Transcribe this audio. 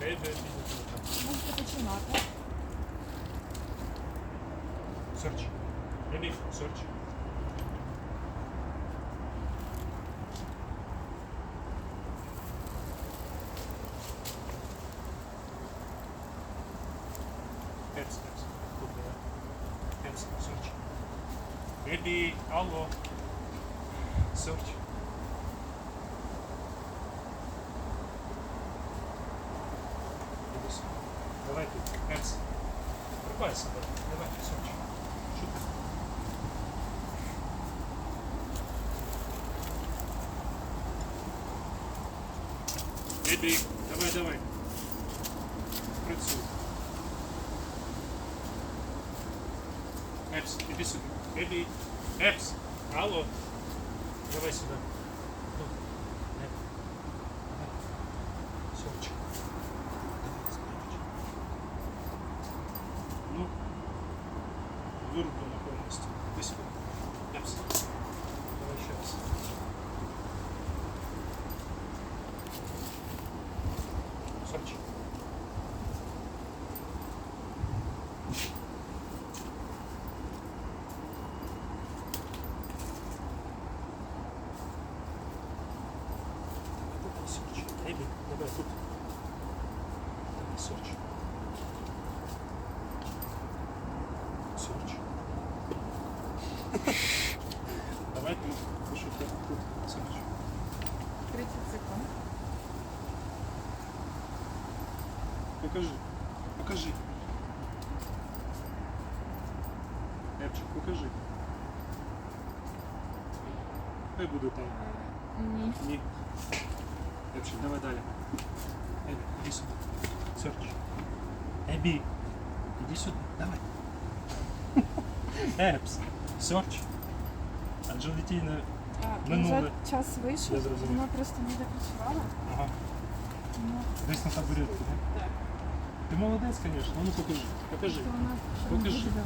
Ейбі, Ейбі. Можете починати. Search. Ейбі, search. Hands, hands. Тут, да. Hands, search. Ейбі, алло. Search. Давай тут, hands. Припай себе. Давай, search. Що ти? Ейбі, давай, давай. Працюй. Епс, іди сюди. Ейбі, Епс, алло. Давай сюди. Вырублено полностью. Сюда. Епс. Давай еще раз. Search. Давай тут. Давай search. Search. Давай тут. Пишу тут. Тут. Search. 30 секунд. Покажи. Покажи. Епчик, покажи. Хай буде там. Ні. Ні. Епчик, давай далі. Ебі, іди сюди. Серч. Ебі. Іди сюди. Давай. Епс. Серч. Аджилітійне. А, Минуле. вже час вийшов, Я зрозумів. вона просто не допрацювала. Ага. Тому Десь на табуретку, так? так. Ти молодець, звісно. Ну покажи. Покажи. То вона ще не Покажи. буде давати.